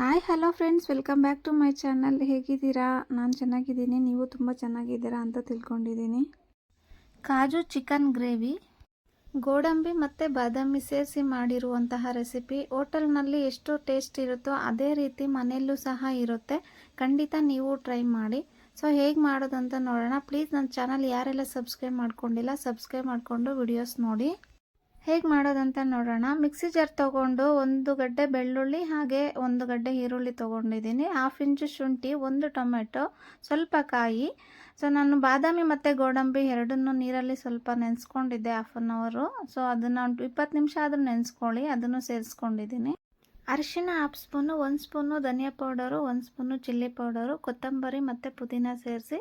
Hi, hello friends, welcome back to my channel. ಹೇಗಿದ್ದೀರಾ? ನಾನು ಚೆನ್ನಾಗಿದ್ದೀನಿ. ನೀವು ತುಂಬ ಚೆನ್ನಾಗಿದ್ದೀರಾ ಅಂತ ತಿಳ್ಕೊಂಡಿದ್ದೀನಿ. ಕಾಜು ಚಿಕನ್ ಗ್ರೇವಿ. ಗೋಡಂಬಿ ಮತ್ತು ಬಾದಾಮಿ ಸೇರಿಸಿ ಮಾಡಿರುವಂತಹ ರೆಸಿಪಿ. ಹೋಟೆಲ್ನಲ್ಲಿ ಎಷ್ಟು ಟೇಸ್ಟ್ ಇರುತ್ತೋ ಅದೇ ರೀತಿ ಮನೆಯಲ್ಲೂ ಸಹ ಇರುತ್ತೆ. ಖಂಡಿತ ನೀವು ಟ್ರೈ ಮಾಡಿ. ಸೊ, ಹೇಗೆ ಮಾಡೋದಂತ ನೋಡೋಣ. ಪ್ಲೀಸ್ ನನ್ನ ಚಾನಲ್ ಯಾರೆಲ್ಲ ಸಬ್ಸ್ಕ್ರೈಬ್ ಮಾಡ್ಕೊಂಡಿಲ್ಲ, ಸಬ್ಸ್ಕ್ರೈಬ್ ಮಾಡಿಕೊಂಡು ವಿಡಿಯೋಸ್ ನೋಡಿ. ಹೇಗೆ ಮಾಡೋದಂತ ನೋಡೋಣ. ಮಿಕ್ಸಿ ಜಾರ್ ತೊಗೊಂಡು ಒಂದು ಗಡ್ಡೆ ಬೆಳ್ಳುಳ್ಳಿ, ಹಾಗೆ ಒಂದು ಗಡ್ಡೆ ಈರುಳ್ಳಿ ತೊಗೊಂಡಿದ್ದೀನಿ. ಹಾಫ್ ಇಂಚು ಶುಂಠಿ, ಒಂದು ಟೊಮೆಟೊ, ಸ್ವಲ್ಪ ಕಾಯಿ. ಸೊ ನಾನು ಬಾದಾಮಿ ಮತ್ತು ಗೋಡಂಬಿ ಎರಡನ್ನೂ ನೀರಲ್ಲಿ ಸ್ವಲ್ಪ ನೆನೆಸ್ಕೊಂಡಿದ್ದೆ ಹಾಫ್ ಆನ್ ಅವರು ಸೊ ಅದನ್ನು ಇಪ್ಪತ್ತು ನಿಮಿಷ ಆದರೂ ನೆನೆಸ್ಕೊಳ್ಳಿ, ಅದನ್ನು ಸೇರಿಸ್ಕೊಂಡಿದ್ದೀನಿ. ಅರಿಶಿಣ ಹಾಫ್ ಸ್ಪೂನು ಒಂದು ಸ್ಪೂನು ಧನಿಯಾ ಪೌಡರು ಒಂದು ಸ್ಪೂನು ಚಿಲ್ಲಿ ಪೌಡರು, ಕೊತ್ತಂಬರಿ ಮತ್ತು ಪುದೀನ ಸೇರಿಸಿ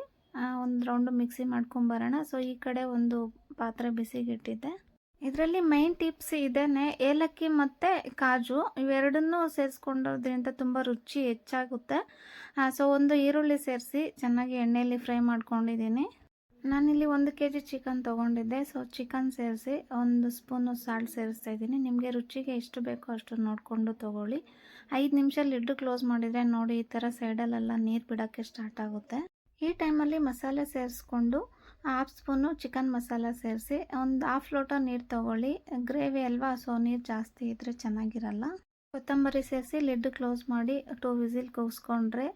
ಒಂದು ರೌಂಡು ಮಿಕ್ಸಿ ಮಾಡ್ಕೊಂಬರೋಣ ಸೊ ಈ ಕಡೆ ಒಂದು ಪಾತ್ರೆ ಬಿಸಿಗೆ ಇಟ್ಟಿದ್ದೆ ಇದರಲ್ಲಿ ಮೈನ್ ಟಿಪ್ಸ್ ಇದೇನೆ, ಏಲಕ್ಕಿ ಮತ್ತು ಕಾಜು, ಇವೆರಡನ್ನೂ ಸೇರಿಸ್ಕೊಂಡೋದ್ರಿಂದ ತುಂಬ ರುಚಿ ಹೆಚ್ಚಾಗುತ್ತೆ. ಸೊ ಒಂದು ಈರುಳ್ಳಿ ಸೇರಿಸಿ ಚೆನ್ನಾಗಿ ಎಣ್ಣೆಯಲ್ಲಿ ಫ್ರೈ ಮಾಡ್ಕೊಂಡಿದ್ದೀನಿ. ನಾನಿಲ್ಲಿ ಒಂದು ಕೆ ಜಿ ಚಿಕನ್ ತೊಗೊಂಡಿದ್ದೆ ಸೊ ಚಿಕನ್ ಸೇರಿಸಿ ಒಂದು ಸ್ಪೂನು ಸಾಲ್ಟ್ ಸೇರಿಸ್ತಾ ಇದ್ದೀನಿ. ನಿಮಗೆ ರುಚಿಗೆ ಎಷ್ಟು ಬೇಕೋ ಅಷ್ಟು ನೋಡಿಕೊಂಡು ತೊಗೊಳ್ಳಿ. ಐದು ನಿಮಿಷ ಲಿಡ್ಡು ಕ್ಲೋಸ್ ಮಾಡಿದರೆ ನೋಡಿ, ಈ ಥರ ಸೈಡಲ್ಲೆಲ್ಲ ನೀರು ಬಿಡೋಕ್ಕೆ ಸ್ಟಾರ್ಟ್ ಆಗುತ್ತೆ. ಈ ಟೈಮಲ್ಲಿ ಮಸಾಲೆ ಸೇರಿಸ್ಕೊಂಡು ಹಾಫ್ ಸ್ಪೂನು ಚಿಕನ್ ಮಸಾಲ ಸೇರಿಸಿ, ಒಂದು ಹಾಫ್ ಲೋಟ ನೀರು ತೊಗೊಳ್ಳಿ. ಗ್ರೇವಿ ಅಲ್ವಾ ಸೊ ನೀರು ಜಾಸ್ತಿ ಇದ್ದರೆ ಚೆನ್ನಾಗಿರಲ್ಲ. ಕೊತ್ತಂಬರಿ ಸೇರಿಸಿ ಲಿಡ್ ಕ್ಲೋಸ್ ಮಾಡಿ ಟೂ ವಿಸಿಲ್ ಕೂಗಿಸ್ಕೊಂಡ್ರೆ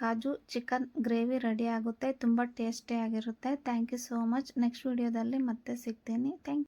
ಕಾಜು ಚಿಕನ್ ಗ್ರೇವಿ ರೆಡಿ ಆಗುತ್ತೆ. ತುಂಬ ಟೇಸ್ಟಿಯಾಗಿರುತ್ತೆ thank you so much next ವಿಡಿಯೋದಲ್ಲಿ ಮತ್ತೆ ಸಿಗ್ತೀನಿ. ಥ್ಯಾಂಕ್